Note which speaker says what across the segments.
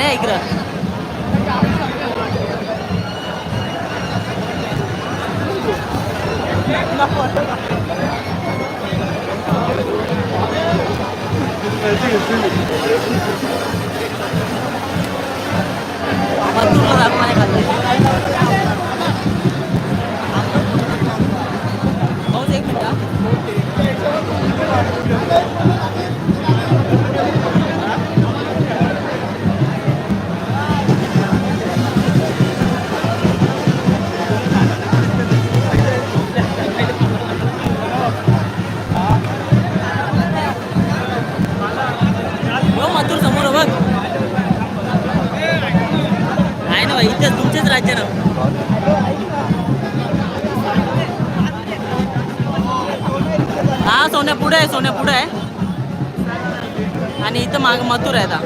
Speaker 1: नाही इकडं मजदूरला दाखवा हा सोन्या पुढे आहे सोन्या पुढे आहे. आणि इथं माग मथुर आहे आता.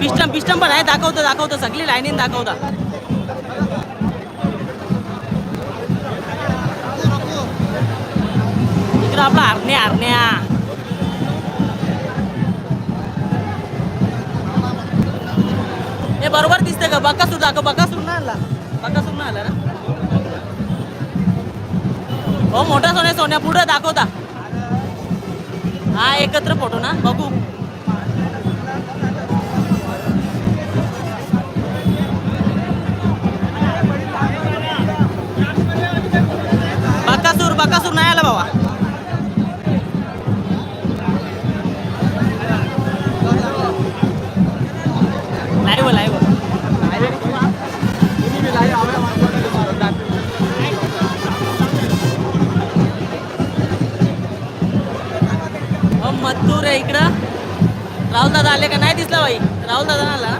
Speaker 1: पिस्टम पिस्टम पण आहे दाखवतं दाखवतं सगळी लाईनीन दाखवता. इकडं आपला आरण्या आरण्या. हे बरोबर दिसतंय का बकासूर दाखव बकासूर ना आला. बकासूर ना आला ना? हो मोठा सोन्या सोन्या पुढे दाखवता. हा एकत्र फोटो ना बघू. बकासूर बकासूर नाही आला बाबा. लाईव्ह लाईव्ह हो, हो आहे इकडं. राहुल दादा आले का? नाही दिसला बाई. राहुल दादा आला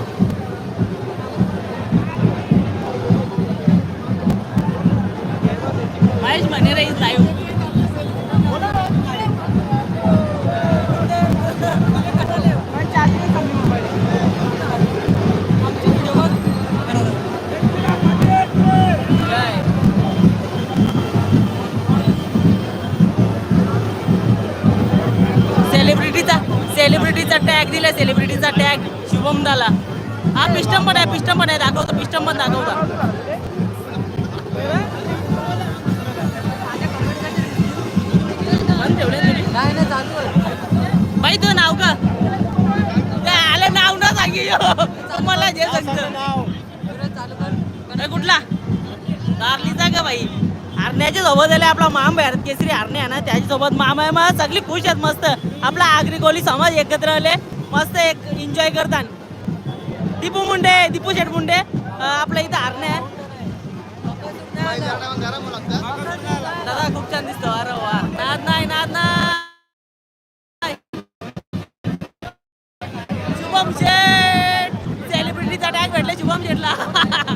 Speaker 1: महेश म्हणे रे लाईव्ह सेलिब्रिटीचा टॅग दिलाय सेलिब्रिटीचा टॅग शुभम दाला. हा पिस्टम पण आहे पिस्टम पण आहे दाखवतो पिस्टम पण दाखवता? बाई तुझं नाव का? काय आलं नाव ना सांगी मला जे सांगतं ए, कुठला? दार्लीचा का बाई? हरण्याच्या सोबत आले आपला माम भारत केसरी हरणे आहे ना त्याच्यासोबत माम आहे. मग सगळी खुश आहेत मस्त. आपला आगरी कोली समाज एकत्र आले. मस्त एक एन्जॉय करतात. दीपू मुंडे दीपू शेठ मुंडे आपल्या इथं हरणे आहे. दादा खूप छान दिसतो. अरे वा. नाद नाही नाद नाही. शुभम शेठ. सेलिब्रिटीचा टॅग भेटला शुभम शेठला.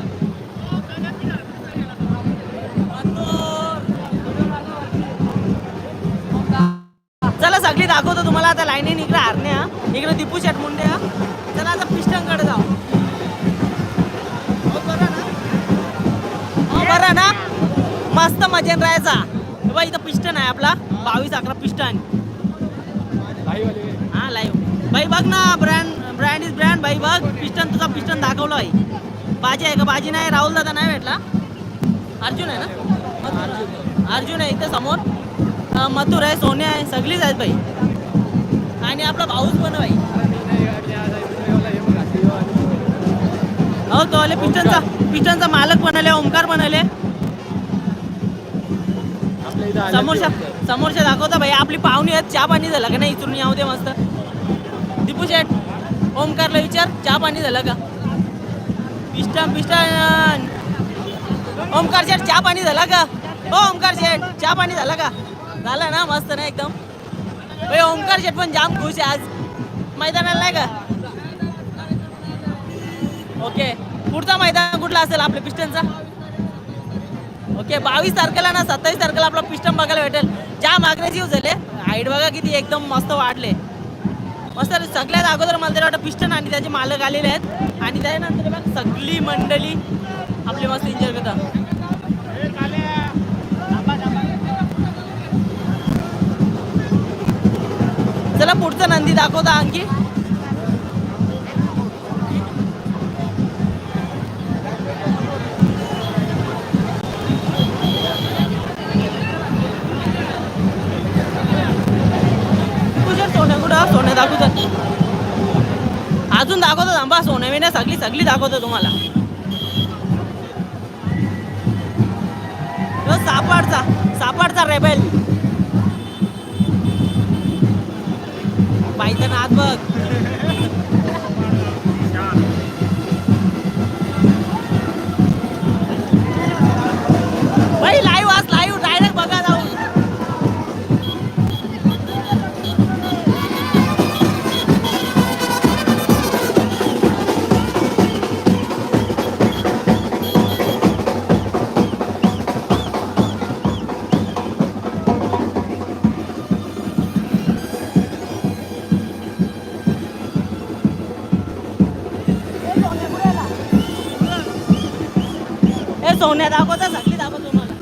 Speaker 1: दाखवतो तुम्हाला. आता लाईनीन इकडे हरण्या इकडे दीपू शेट मुंडे हा. चला आता पिस्टनकडे जाऊ. बरं ना? मस्त मजेन राहायचा. बाबा इथं पिस्टन आहे आपला. बावीस अकरा पिस्टन हा लाईव्ह बाई बघ ना ब्रँड ब्रँड इज ब्रँड भाई बघ. पिस्टन तुझा पिस्टन दाखवलं आहे बाजी आहे का? बाजी नाही. राहुल दादा नाही भेटला. अर्जुन आहे ना? अर्जुन आहे इथं समोर. मथुर आहे सोन्या आहे सगळीच आहेत भाई आणि आपला भाऊच पण भाई हो तो आले पिस्टनचा पिस्टनचा मालक पण आले पण आले समोरच्या समोरच्या दाखवता भाई आपली पाहुणी आहेत चहा पाणी झालं का नाही इथून यावं दे मस्त. दीपू शेठ ओमकारला विचार चहा पाणी झालं का? पिस्टन पिस्टन ओमकार शेठ चहा पाणी झाला का? हो ओमकार शेठ चहा पाणी झाला का? झाला ना मस्त ना एकदम. भाई ओंकार शेठ पण जाम खुश आहे आज. मैदानाला नाही का? ओके. पुढचा मैदान कुठला असेल आपल्या पिस्टनचा? ओके बावीस तारखेला ना सत्तावीस तारखेला आपला पिस्टन बघायला भेटेल. जाम अग्रेसिव्ह झाले हाईट बघा किती एकदम मस्त वाढले. मस्त सगळ्यात अगोदर मला तरी वाटतं पिस्टन आणि त्याचे मालक आलेले आहेत. आणि त्यानंतर बघ सगळी मंडळी आपली मस्त एन्जॉय करतात. नंदी दाखवता आणखी. सोने सोन्या कुठं? दाखवतात अजून दाखवतो थांबा सोने विण्या सगळी सगळी दाखवतो तुम्हाला. सापाडचा सापाडचा रेबेल बाईचं नाद बघ. सोन्या दाखवता झाली दाखव तुम्हाला.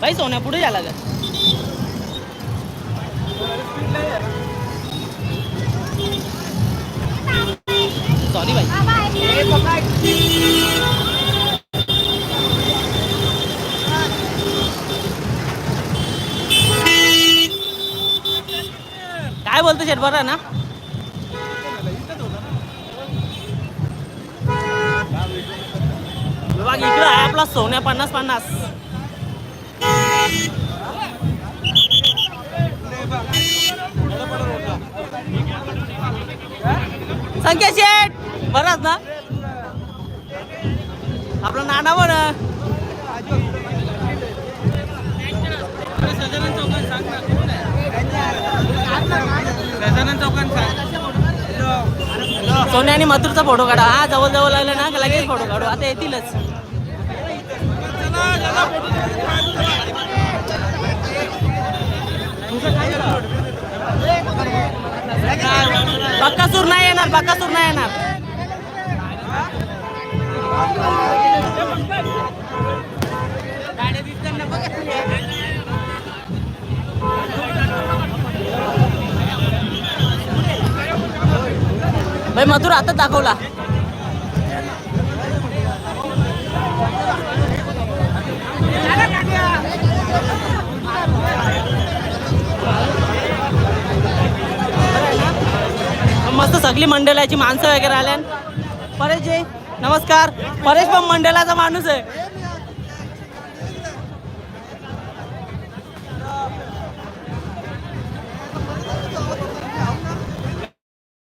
Speaker 1: भाई सोन्या पुढे झाला का बरं ना? बघ इकडं आहे आपला सोन्या पन्नास पन्नास. संख्या शेठ बराच ना? आपलं नाना पण सोन्या आणि मथुरचा फोटो काढा. हा जवळ जवळ लागले ना का लगेच फोटो काढू. आता येतीलच. बक्कासूर नाही येणार बक्कासूर नाही येणार. भाई मथुर आता दाखवला. मस्त सगळी मंडळाची माणसं वगैरे आल्या परेश जी नमस्कार. परेश पण मंडळाचा माणूस आहे.